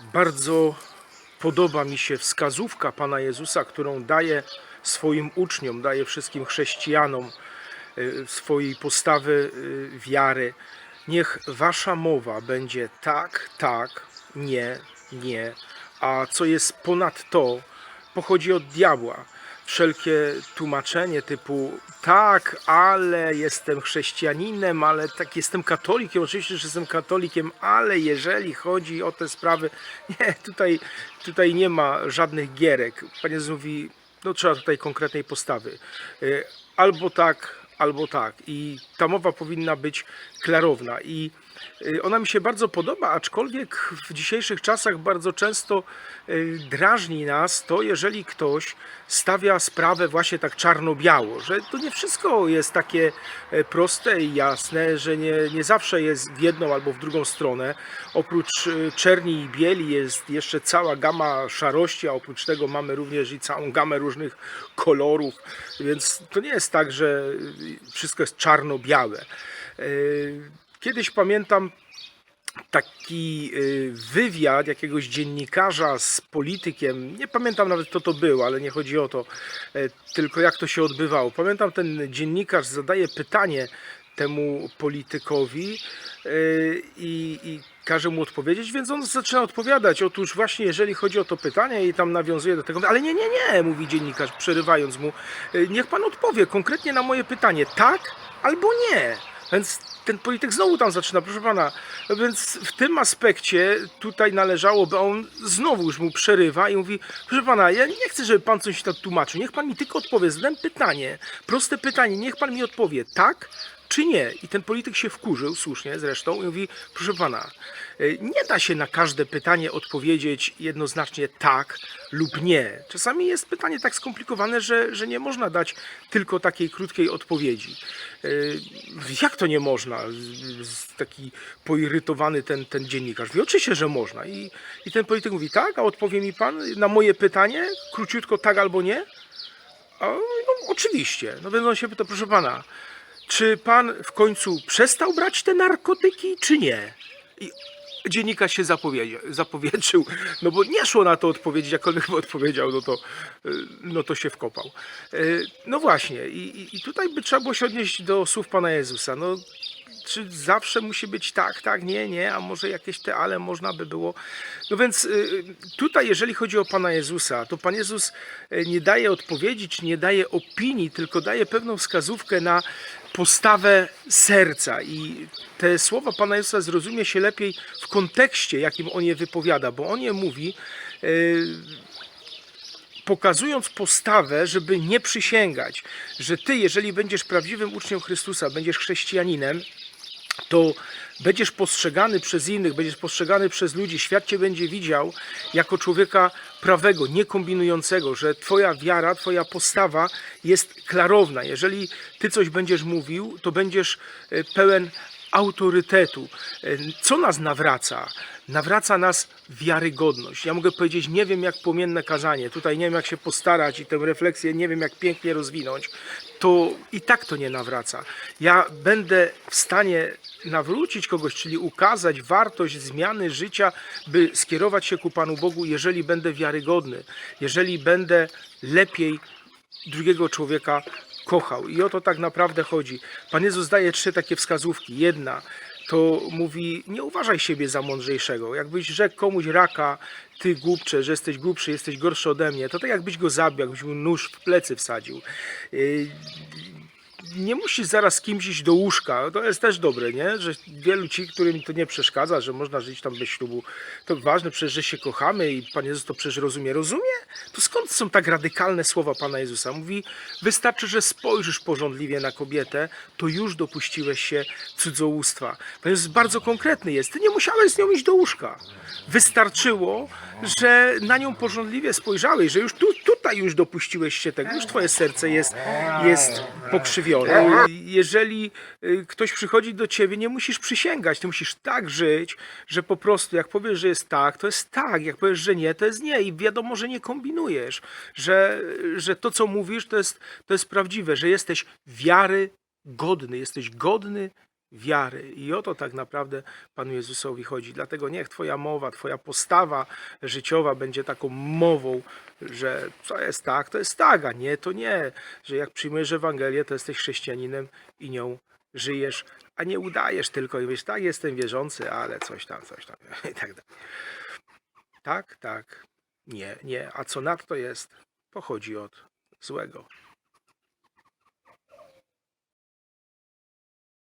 Bardzo podoba mi się wskazówka Pana Jezusa, którą daje swoim uczniom, daje wszystkim chrześcijanom y, swojej postawy y, wiary. Niech wasza mowa będzie tak, tak, nie, nie, a co jest ponad to, pochodzi od diabła. Wszelkie tłumaczenie typu tak, ale jestem chrześcijaninem, ale tak jestem katolikiem, oczywiście, że jestem katolikiem, ale jeżeli chodzi o te sprawy, nie, tutaj, tutaj nie ma żadnych gierek. Pan Jezus mówi, no trzeba tutaj konkretnej postawy. Y, Albo tak, albo tak. I ta mowa powinna być klarowna. I ona mi się bardzo podoba, aczkolwiek w dzisiejszych czasach bardzo często y, drażni nas to, jeżeli ktoś stawia sprawę właśnie tak czarno-biało, że to nie wszystko jest takie e, proste i jasne, że nie, nie zawsze jest w jedną albo w drugą stronę. Oprócz y, czerni i bieli jest jeszcze cała gama szarości, a oprócz tego mamy również i całą gamę różnych kolorów, więc to nie jest tak, że y, wszystko jest czarno-białe. Y, Kiedyś pamiętam taki y, wywiad jakiegoś dziennikarza z politykiem. Nie pamiętam nawet kto to był, ale nie chodzi o to, e, tylko jak to się odbywało. Pamiętam ten dziennikarz zadaje pytanie temu politykowi y, i, i każe mu odpowiedzieć, więc on zaczyna odpowiadać. Otóż właśnie jeżeli chodzi o to pytanie i tam nawiązuje do tego, ale nie, nie, nie, mówi dziennikarz, przerywając mu, y, niech pan odpowie konkretnie na moje pytanie, tak albo nie. Więc ten polityk znowu tam zaczyna, proszę pana. Więc w tym aspekcie tutaj należałoby, a on znowu już mu przerywa i mówi, proszę pana, ja nie chcę, żeby pan coś tak tłumaczył. Niech pan mi tylko odpowie. Zadałem pytanie, proste pytanie, niech pan mi odpowie, tak czy nie? I ten polityk się wkurzył, słusznie zresztą, i mówi, proszę pana, y, nie da się na każde pytanie odpowiedzieć jednoznacznie tak lub nie. Czasami jest pytanie tak skomplikowane, że, że nie można dać tylko takiej krótkiej odpowiedzi. Y, Jak to nie można? Taki poirytowany ten, ten dziennikarz. Mówi, oczywiście, że można. I, I ten polityk mówi, tak, a odpowie mi pan na moje pytanie, króciutko tak albo nie? A, no, oczywiście. No on się pyta, proszę pana, czy pan w końcu przestał brać te narkotyki, czy nie? I dziennikarz się zapowiedział, no bo nie szło na to odpowiedzieć, jakkolwiek by odpowiedział, no to, y, no to się wkopał. Y, No właśnie, i- i tutaj by trzeba było się odnieść do słów Pana Jezusa. No, czy zawsze musi być tak, tak, nie, nie, a może jakieś te ale można by było. No więc y, tutaj, jeżeli chodzi o Pana Jezusa, to Pan Jezus y, nie daje odpowiedzi, czy nie daje opinii, tylko daje pewną wskazówkę na postawę serca. I te słowa Pana Jezusa zrozumie się lepiej w kontekście, jakim on je wypowiada, bo on je mówi. Pokazując postawę, żeby nie przysięgać, że ty, jeżeli będziesz prawdziwym uczniem Chrystusa, będziesz chrześcijaninem, to będziesz postrzegany przez innych, będziesz postrzegany przez ludzi, świat cię będzie widział jako człowieka prawego, niekombinującego, że twoja wiara, twoja postawa jest klarowna. Jeżeli ty coś będziesz mówił, to będziesz e, pełen autorytetu. E, Co nas nawraca? Nawraca nas wiarygodność. Ja mogę powiedzieć, nie wiem jak płomienne kazanie, tutaj nie wiem jak się postarać i tę refleksję nie wiem jak pięknie rozwinąć, to i tak to nie nawraca. Ja będę w stanie nawrócić kogoś, czyli ukazać wartość zmiany życia, by skierować się ku Panu Bogu, jeżeli będę wiarygodny, jeżeli będę lepiej drugiego człowieka kochał. I o to tak naprawdę chodzi. Pan Jezus daje trzy takie wskazówki. Jedna to mówi, nie uważaj siebie za mądrzejszego. Jakbyś rzekł komuś raka, ty głupcze, że jesteś głupszy, jesteś gorszy ode mnie, to tak jakbyś go zabił, jakbyś mu nóż w plecy wsadził. Nie musisz zaraz z kimś iść do łóżka. To jest też dobre, nie? Że wielu ci, którym to nie przeszkadza, że można żyć tam bez ślubu. To ważne przecież, że się kochamy i Pan Jezus to przecież rozumie. Rozumie? To skąd są tak radykalne słowa Pana Jezusa? Mówi, wystarczy, że spojrzysz porządliwie na kobietę, to już dopuściłeś się cudzołóstwa. Pan Jezus bardzo konkretny jest. Ty nie musiałeś z nią iść do łóżka. Wystarczyło, że na nią porządliwie spojrzałeś, że już tu, tutaj już dopuściłeś się tego, już twoje serce jest, jest pokrzywione. Jeżeli y, ktoś przychodzi do ciebie, nie musisz przysięgać, ty musisz tak żyć, że po prostu jak powiesz, że jest tak, to jest tak, jak powiesz, że nie, to jest nie i wiadomo, że nie kombinujesz, że, że to, co mówisz, to jest, to jest prawdziwe, że jesteś wiary godny, jesteś godny wiary. I o to tak naprawdę Panu Jezusowi chodzi. Dlatego niech Twoja mowa, Twoja postawa życiowa będzie taką mową, że co jest tak, to jest tak, a nie, to nie. Że jak przyjmujesz Ewangelię, to jesteś chrześcijaninem i nią żyjesz, a nie udajesz tylko i wiesz, tak, jestem wierzący, ale coś tam, coś tam i tak dalej. Tak, tak, nie, nie. A co nadto jest, pochodzi od złego.